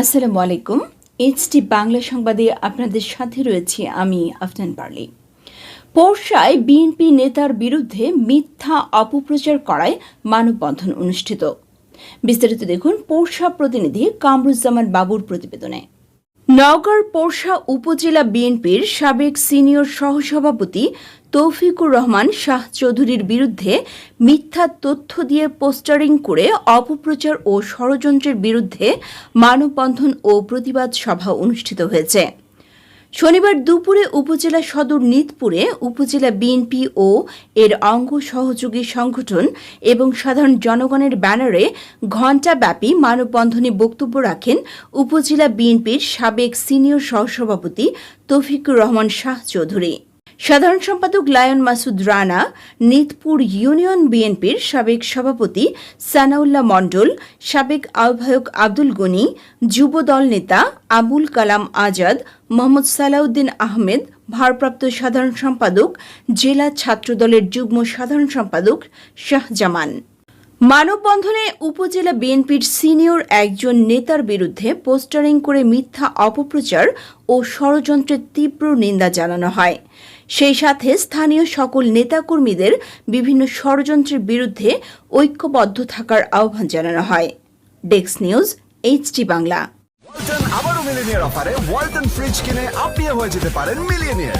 আসসালামু আলাইকুম। এইচটি বাংলা সংবাদে আপনাদের সাথে রয়েছি আমি আফনান পার্লি। পোরশায় বিএনপি নেতার বিরুদ্ধে মিথ্যা অপপ্রচার করায় মানববন্ধন অনুষ্ঠিত। বিস্তারিত দেখুন পোরশা প্রতিনিধি কামরুজ্জামান বাবুর প্রতিবেদনে। নওগাঁর পোরশা উপজেলা বিএনপির সাবেক সিনিয়র সহসভাপতি তৌফিকুর রহমান শাহ চৌধুরীর বিরুদ্ধে মিথ্যা তথ্য দিয়ে পোস্টারিং করে অপপ্রচার ও ষড়যন্ত্রের বিরুদ্ধে মানববন্ধন ও প্রতিবাদ সভা অনুষ্ঠিত হয়েছে। শনিবার দুপুরে উপজেলা সদর নিতপুরে উপজেলা বিএনপি ও এর অঙ্গ সহযোগী সংগঠন এবং সাধারণ জনগণের ব্যানারে ঘণ্টাব্যাপী মানববন্ধনে বক্তব্য রাখেন উপজেলা বিএনপির সাবেক সিনিয়র সহসভাপতি তৌফিকুর রহমান শাহ চৌধুরী। সাধারণ সম্পাদক লায়ন মাসুদ রানা, নিতপুর ইউনিয়ন বিএনপির সাবেক সভাপতি সানাউল্লাহ মণ্ডল, সাবেক আহ্বায়ক আব্দুল গনি, যুব দল নেতা আবুল কালাম আজাদ, মোহাম্মদ সালাউদ্দিন আহমেদ, ভারপ্রাপ্ত সাধারণ সম্পাদক, জেলা ছাত্রদলের যুগ্ম সাধারণ সম্পাদক শাহজামান। মানববন্ধনে উপজেলা বিএনপির সিনিয়র একজন নেতার বিরুদ্ধে পোস্টারিং করে মিথ্যা অপপ্রচার ও ষড়যন্ত্রের তীব্র নিন্দা জানানো হয়। সেই সাথে স্থানীয় সকল নেতাকর্মীদের বিভিন্ন ষড়যন্ত্রের বিরুদ্ধে ঐক্যবদ্ধ থাকার আহ্বান জানানো হয়। Desk news HT Bangla. আবারও মিলিনিয়ার অফারে ওয়ালটন ফ্রিজ কিনে আপনিও হয়ে যেতে পারেন মিলিয়নিয়ার।